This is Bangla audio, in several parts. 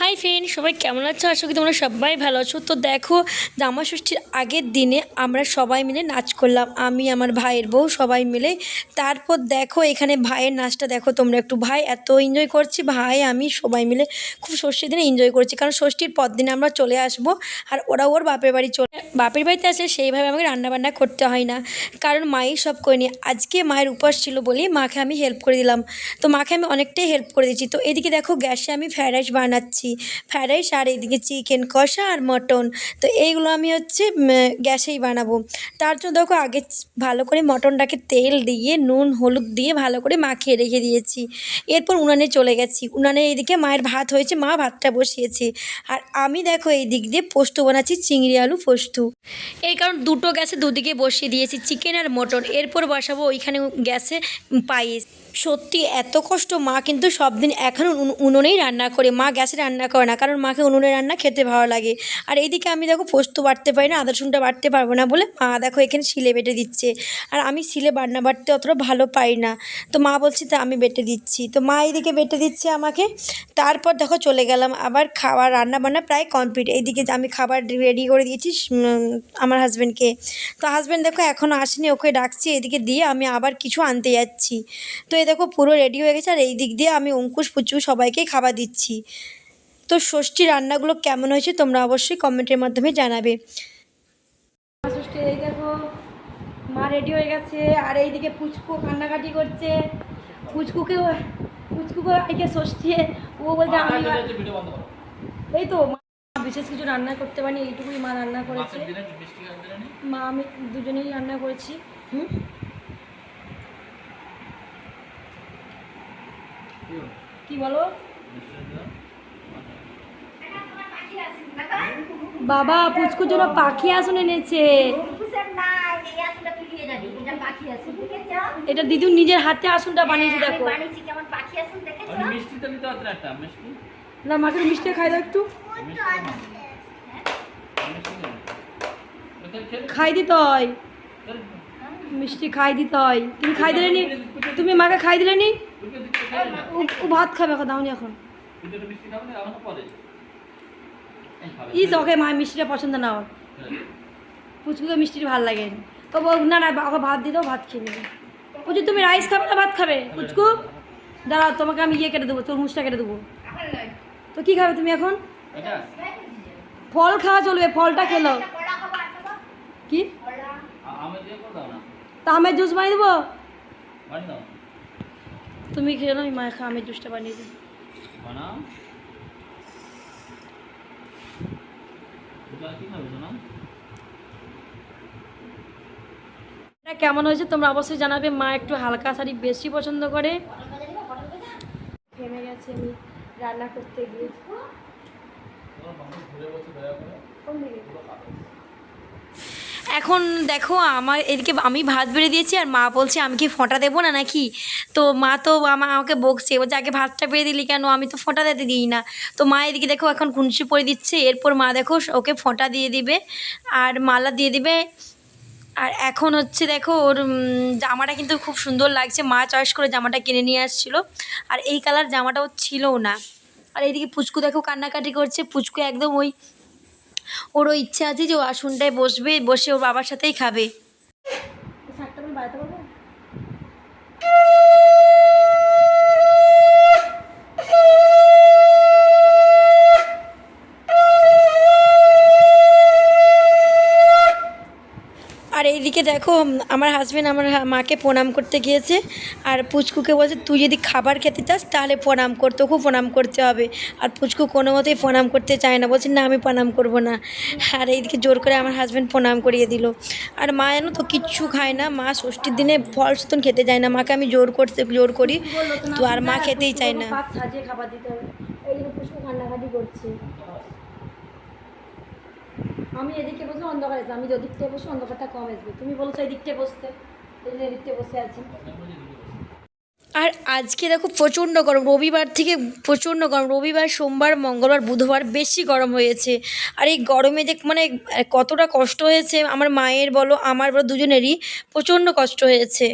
হাই ফ্রেন্ড, সবাই কেমন আছো? আশা করি তোমরা সবাই ভালো আছো। তো দেখো, জামা ষষ্ঠীর আগের দিনে আমরা সবাই মিলে নাচ করলাম। আমি, আমার ভাইয়ের বউ সবাই মিলে। তারপর দেখো, এখানে ভাইয়ের নাচটা দেখো তোমরা একটু। ভাই, এত এনজয় করছি। ভাই, আমি সবাই মিলে খুব ষষ্ঠীর দিনে এনজয় করছি। কারণ ষষ্ঠীর পর দিনে আমরা চলে আসব আর ওরা ওর বাপের বাড়ি চলে বাপের বাড়িতে আসলে সেইভাবে আমাকে রান্নাবান্না করতে হয় না। কারণ মাই সব করে নিয়ে আজকে মায়ের উপাস ছিল বলেই মাকে আমি হেল্প করে দিলাম। তো মাকে আমি অনেকটাই হেল্প করে দিচ্ছি তো এদিকে দেখো, গ্যাসে আমি ফ্রায়েড রাইস বানাচ্ছি। ফ্রায়েড রাইস আর এইদিকে চিকেন কষা আর মটন। তো এইগুলো আমি হচ্ছে গ্যাসেই বানাবো। তার জন্য দেখো আগে ভালো করে মটনটাকে তেল দিয়ে, নুন, হলুদ দিয়ে ভালো করে মাখিয়ে রেখে দিয়েছি। এরপর উনানে চলে গেছি। উনানে এইদিকে মায়ের ভাত হয়েছে, মা ভাতটা বসিয়েছে। আর আমি দেখো এই দিক দিয়ে পোস্ত বানাচ্ছি, চিংড়ি আলু পোস্ত। এই কারণ দুটো গ্যাসে দুদিকে বসিয়ে দিয়েছি, চিকেন আর মটন। এরপর বসাবো ওইখানে গ্যাসে পায়েস। সত্যি এত কষ্ট, মা কিন্তু সব দিন এখন উন- উনুনেই রান্না করে, মা গ্যাসে রান্না করে না, কারণ মাকে উনুনে রান্না খেতে ভালো লাগে। আর এইদিকে আমি দেখো পোস্ত বাটতে পারি না, আদা রসুনটা বাটতে পারব না বলে মা দেখো এখানে শিলে বেটে দিচ্ছে। আর আমি শিলে বাটনা বাটতে অতটা ভালো পারি না। তো মা বলছে তা আমি বেটে দিচ্ছি। তো মা এইদিকে বেটে দিচ্ছে আমাকে। তারপর দেখো চলে গেলাম আবার খাবার রান্না বান্না প্রায় কমপ্লিট। এইদিকে আমি খাবার রেডি করে দিয়েছি আমার হাজব্যান্ডকে তো হাজব্যান্ড দেখো এখনও আসেনি, ওকে ডাকছি এদিকে দিয়ে আমি আবার কিছু আনতে যাচ্ছি। তো এই দেখো পুরো রেডি হয়ে গেছে আর এই দিক দিয়ে আমি অঙ্কুশ পুচু সবাইকে খাবার দিচ্ছি। তো ষষ্ঠী রান্নাগুলো কেমন হয়েছে তোমরা অবশ্যই কমেন্টের মাধ্যমে জানাবে। ষষ্ঠী এই দেখো মা রেডি হয়ে গেছে আর এইদিকে পুচকু কান্নাকাটি করছে। পুচকুকে পুচকুকে আইকে ষষ্ঠী ও বলছে আমি এই তো মা বিশেষ কিছু রান্না করতে পারিনি এইটুকুই মা রান্না করেছে। মা আমি দুজনেই রান্না করেছি। হুম? কি বলো? বাবা পুচকুর জন্য পাখি আসন এনেছে। এটা দিদু নিজের হাতে আসনটা বানিয়েছে দেখো। না মাকে মিষ্টি খাই দাও একটু। খাই দিতে হয়। মিষ্টি খাই দিতে হয়। তুমি খাই দিলে নি? তুমি মাকে খাই দিলে নি? ও- ভাত খাবে এখন দাও এখন। ইস ওকে মা মিষ্টিটা পছন্দ না ওর। পুচকুকে মিষ্টি ভালো লাগে তো না না ওকে ভাত দিয়ে দাও ভাত খেয়ে নেবে। পুচু তুমি রাইস খাবে না ভাত খাবে পুচকু? দাঁড়া তোমাকে আমি ইয়ে কেটে দেবো তোর তরমুজটা কেটে দেবো। তো কি খাবে তুমি এখন? ফল খাওয়া চলবে ফলটা খেলো কি? তা আমের জুস বানিয়ে দেবো? তুমি খেয়ে নাও আমি মায়ের খা আমি জুসটা বানিয়ে দিই। এটা কেমন হয়েছে তোমরা অবশ্যই জানাবে। মা একটু হালকা শাড়ি বেশি পছন্দ করে। গেছে আমি রান্না করতে গিয়ে? এখন দেখো আমার এদিকে আমি ভাত বেড়ে দিয়েছি আর মা বলছে, আমি কি ফোঁটা দেবো না নাকি? তো মা তো আমা, আমাকে বকছে, বলছে, আগে ভাতটা বেড়ে দিলি কেন? আমি তো ফোঁটা দিতে দিই না। তো মা এদিকে দেখো এখন খুনসি পরে দিচ্ছে, এরপর মা দেখো ওকে ফোঁটা দিয়ে দিবে আর মালা দিয়ে দিবে। আর এখন হচ্ছে দেখো ওর জামাটা কিন্তু খুব সুন্দর লাগছে। মা চয়েস করে জামাটা কিনে নিয়ে আসছিল। আর এই কালার জামাটা ওর ছিলও না। আর এইদিকে পুচকু দেখো কান্নাকাটি করছে। পুচকু একদম ওই ওরও ইচ্ছা আছে যে ও আসনটায় বসবে বসে ওর বাবার সাথেই খাবে। আর এইদিকে দেখো আমার হাজব্যান্ড আমার মাকে প্রণাম করতে গিয়েছে। আর পুচকুকে বলছে, তুই যদি খাবার খেতে চাস, তাহলে প্রণাম কর, তোকেও প্রণাম করতে হবে। আর পুচকু কোনো মতেই প্রণাম করতে চায় না, বলছে, না, আমি প্রণাম করব না। আর এইদিকে জোর করে আমার হাজব্যান্ড প্রণাম করিয়ে দিল। আর মা জানো তো, কিচ্ছু খায় না। মা ষষ্ঠীর দিনে ফল সুতন খেতে চায় না। মাকে আমি জোর করতে, জোর করি। তো আর মা খেতেই চায় না। খাবার দিতে হবে। এই কান্নাকাটি করছে। আমি এদিকে বসে অন্ধকার আছে, আমি ওদিকটায় বসে অন্ধকারটা কম আসবে। তুমি বলছো এদিকটায় বসতে, এই জন্য এদিকটায় বসে আছি। আর আজকে দেখো প্রচণ্ড গরম, রবিবার থেকে প্রচণ্ড গরম, রবিবার, সোমবার, মঙ্গলবার, বুধবার বেশি গরম হয়েছে। আর এই গরমে যে মানে কতটা কষ্ট হয়েছে, আমার মায়ের বলো, আমার বলো, দুজনেরই প্রচণ্ড কষ্ট হয়েছে।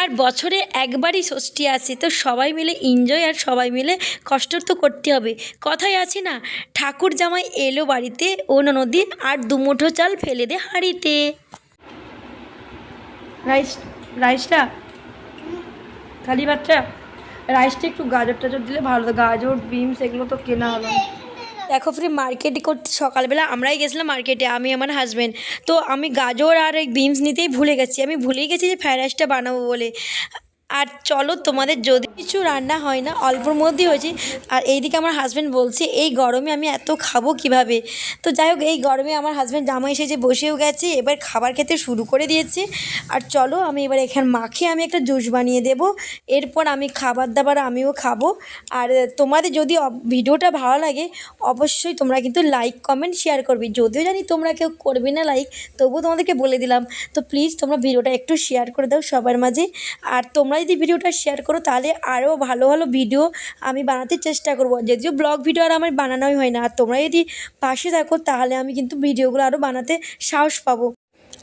আর বছরে একবারই ষষ্ঠী আসে, তো সবাই মিলে এনজয় আর সবাই মিলে কষ্ট তো করতে হবে। কথাই আছে না, ঠাকুর জামাই এলো বাড়িতে, ও নদী আর দুমুঠো চাল ফেলে দে হাঁড়িতে। রাইস, রাইসটা? খালি বাচ্চা রাইসটা একটু গাজর টাজর দিলে ভালো, গাজর, বিনস এগুলো তো কেনা হলো। না। দেখো ফ্রি মার্কেট করতে সকালবেলা আমরাই গেছিলাম মার্কেটে, আমি, আমার হাজব্যান্ড তো আমি গাজর আর বিনস নিতেই ভুলে গেছি আমি ভুলেই গেছি যে ফ্রাইড রাইসটা বানাবো বলে আর চলো তোমাদের যদি কিছু রান্না হয় না, অল্পর মধ্যেই হয়েছে। আর এইদিকে আমার হাজব্যান্ড বলছে, এই গরমে আমি এত খাব কীভাবে? তো যাই হোক, এই গরমে আমার হাজব্যান্ড জামাই এসেছে বসেও গেছে, এবার খাবার খেতে শুরু করে দিয়েছে। আর চলো, আমি এবার এখানে মাখে আমি একটা জুস বানিয়ে দেব। এরপর আমি খাবার দাবার আমিও খাব। আর তোমাদের যদি ভিডিওটা ভালো লাগে, অবশ্যই তোমরা কিন্তু লাইক কমেন্ট শেয়ার করবে। যদিও জানি তোমরা কেউ করবে না লাইক তবুও তোমাদেরকে বলে দিলাম। তো প্লিজ তোমরা ভিডিওটা একটু শেয়ার করে দাও সবার মাঝে। আর তোমরা যদি ভিডিওটা শেয়ার করো, তাহলে আরও ভালো ভালো ভিডিও আমি বানাতে চেষ্টা করব। যদিও ব্লগ ভিডিও আর আমার বানানোই হয় না। আর তোমরা যদি পাশে থাকো, তাহলে আমি কিন্তু ভিডিওগুলো আরও বানাতে সাহস পাবো।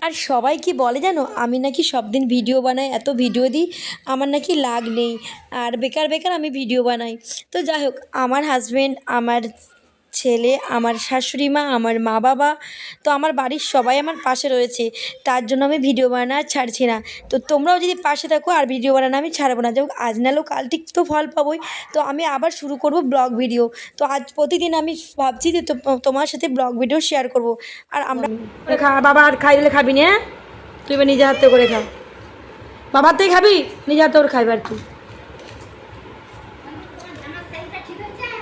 আর সবাই কি বলে জানো, আমি নাকি সব দিন ভিডিও বানাই, এত ভিডিও দিই, আমার নাকি লাগ নেই। আর বেকার বেকার আমি ভিডিও বানাই। তো যাই হোক, আমার হাজব্যান্ড আমার ছেলে, আমার শাশুড়ি মা, আমার মা বাবা, তো আমার বাড়ির সবাই আমার পাশে রয়েছে। তার জন্য আমি ভিডিও আর ছাড়ছি না। তো তোমরাও যদি পাশে থাকো আর ভিডিও বানানো আমি ছাড়বো না। যেমন আজ নাহলেও কাল ঠিক তো ফল পাবোই। তো আমি আবার শুরু করব ব্লগ ভিডিও তো আজ প্রতিদিন আমি ভাবছি যে তোমার সাথে ব্লগ ভিডিও শেয়ার করব। আর আমরা খা, বাবা আর খাই দিলে খাবি না? তুই নিজে হাতে করে খা। বাবার থেকে খাবি? নিজে হাতে করে খাইবার তুই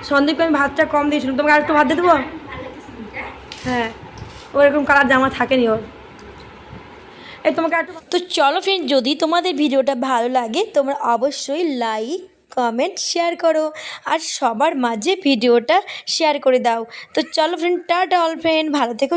সন্দীপকে আমি ভাতটা কম দিয়েছিলাম। তোমাকে আরেকটু ভাত দিয়ে দেবো? হ্যাঁ। ওরকম কালার জামা থাকেনি ওর। এই, তোমাকে তো চলো ফ্রেন্ড যদি তোমাদের ভিডিওটা ভালো লাগে, তোমরা অবশ্যই লাইক কমেন্ট শেয়ার করো। আর সবার মাঝে ভিডিওটা শেয়ার করে দাও। তো চলো ফ্রেন্ড টাটা অল ফ্রেন্ড ভালো থেকো।